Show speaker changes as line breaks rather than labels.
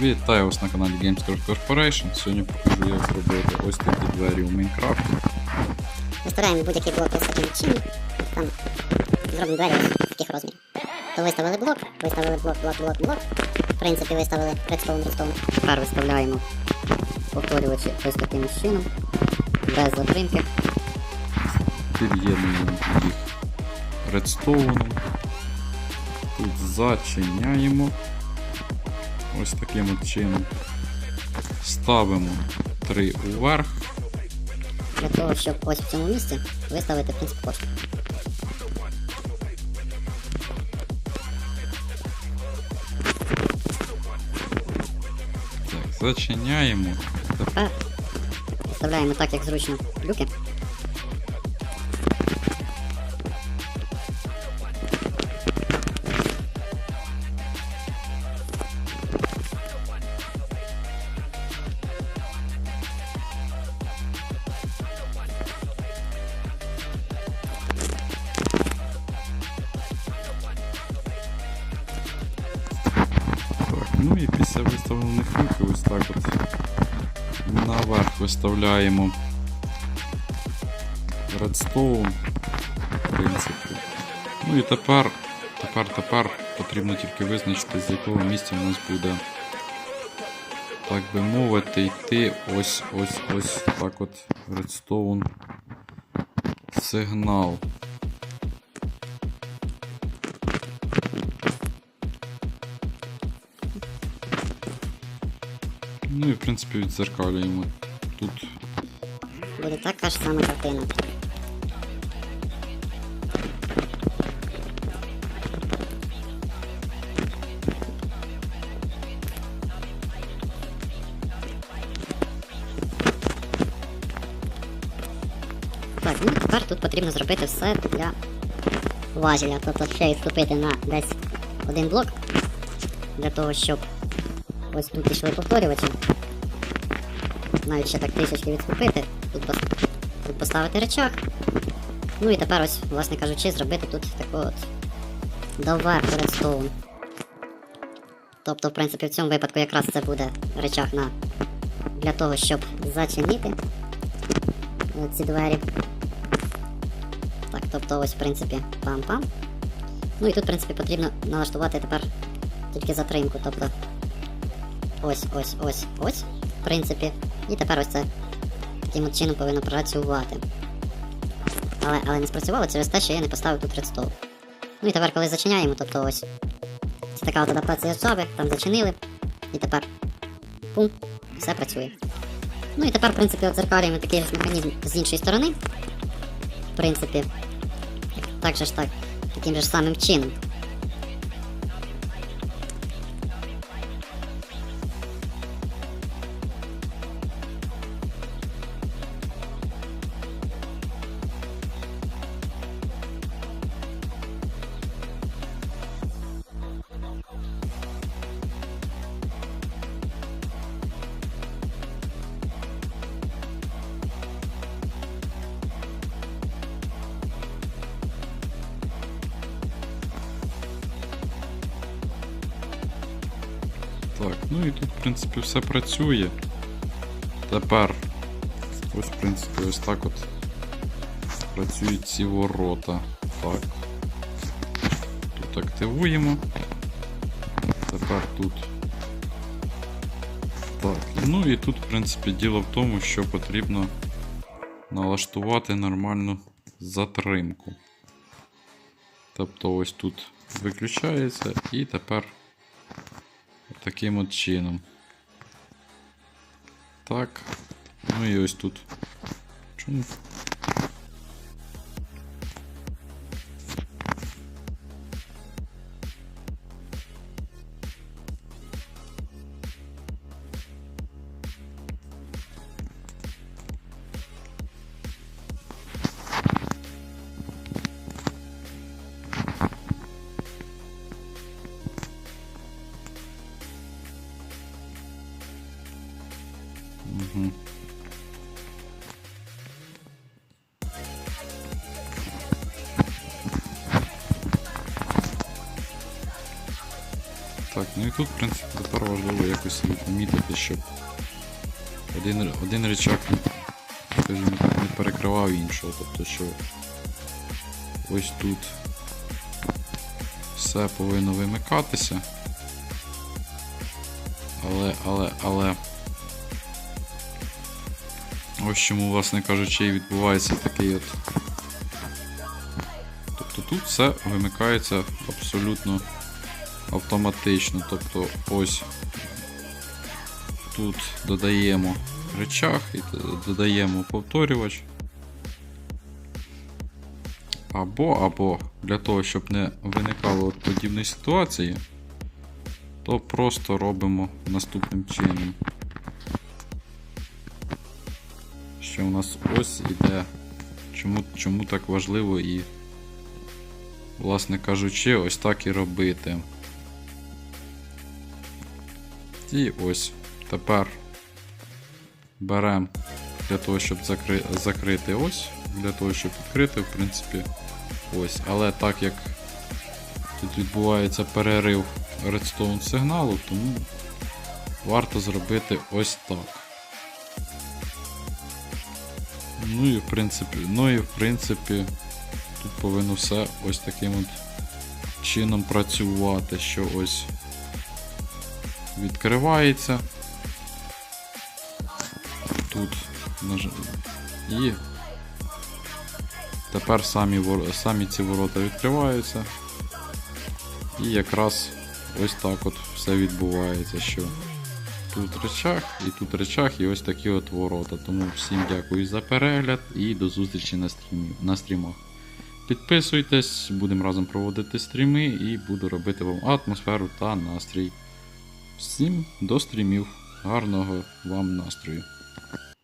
Вітаю вас на каналі Gamescraft Corporation. Сьогодні покажу, як зробити ось такі двері у Майнкрафті.
Виставляємо будь-який блок ось таким чином. Там зробимо двері ось таких розмірів. То виставили блок, виставили блок, блок, блок, блок. В принципі, виставили редстоун, редстоун. Тепер виставляємо повторювачі ось таким чином. Без затримки.
Під'єднуємо їх редстоуном. Тут зачиняємо ось таким от чином. Ставимо три уверх.
Для того, щоб ось в цьому місці виставити принцип кошти.
Так, зачиняємо.
Тепер виставляємо так, як зручно люки.
Після виставлених люків ось так от наверх виставляємо редстоун, в принципі. Ну і тепер, тепер, тепер потрібно тільки визначити, з якого місця у нас буде, так би мовити, йти ось ось ось так от редстоун сигнал. Ну і в принципі відзеркалюємо. Тут
Буде така ж сама картина. Так, ну тепер тут потрібно зробити все для важеля. Тобто ще відступити на десь один блок. Для того, щоб ось тут пішли повторювачі. Навіть ще так трішечки відступити. Тут, тут поставити речах. Ну і тепер ось, власне кажучи, зробити тут таку от доверху редстоун. Тобто, в принципі, в цьому випадку якраз це буде речах на для того, щоб зачинити ці двері. Так, тобто ось, в принципі, пам-пам. Ну і тут, в принципі, потрібно налаштувати тепер тільки затримку. Тобто ось, ось, ось, ось, в принципі. І тепер ось це таким от чином повинно працювати. Але, але не спрацювало через те, що я не поставив тут редстоун. Ну і тепер, коли зачиняємо, тобто ось. Це така от адаптація Java, там зачинили. І тепер. Пум, все працює. Ну і тепер, в принципі, от дзеркалюємо такий ж механізм з іншої сторони. В принципі, так же ж так, таким же ж самим чином.
Так, ну і тут, в принципі, все працює. Тепер ось, в принципі, ось так от працюють ці ворота. Так. Тут активуємо. Тепер тут. Так, ну і тут, в принципі, діло в тому, що потрібно налаштувати нормальну затримку. Тобто ось тут виключається і тепер таким от чином. Так. Ну і ось тут. Чому? Так, ну і тут, в принципі, тепер важливо якось собі щоб один, один речак, скажімо так, не перекривав іншого. Тобто, що ось тут все повинно вимикатися. Але, але, але. Ось чому, власне кажучи, і відбувається такий от. Тобто тут все вимикається абсолютно автоматично. Тобто ось тут додаємо речах і додаємо повторювач. Або, або для того, щоб не виникало подібної ситуації, то просто робимо наступним чином. Що у нас ось іде. Чому, чому так важливо і, власне кажучи, ось так і робити. І ось тепер беремо для того, щоб закри... закрити ось, для того, щоб відкрити, в принципі, ось. Але так як тут відбувається перерив редстоун сигналу, тому варто зробити ось так. Ну і в принципі, ну і в принципі, тут повинно все ось таким от чином працювати, що ось відкривається. Тут і тепер самі, самі ці ворота відкриваються. І якраз ось так от все відбувається, що тут речах, і тут речах, і ось такі от ворота. Тому всім дякую за перегляд і до зустрічі на, стрімі... на стрімах. Підписуйтесь, будемо разом проводити стріми і буду робити вам атмосферу та настрій. Всім до стрімів. Гарного вам настрою.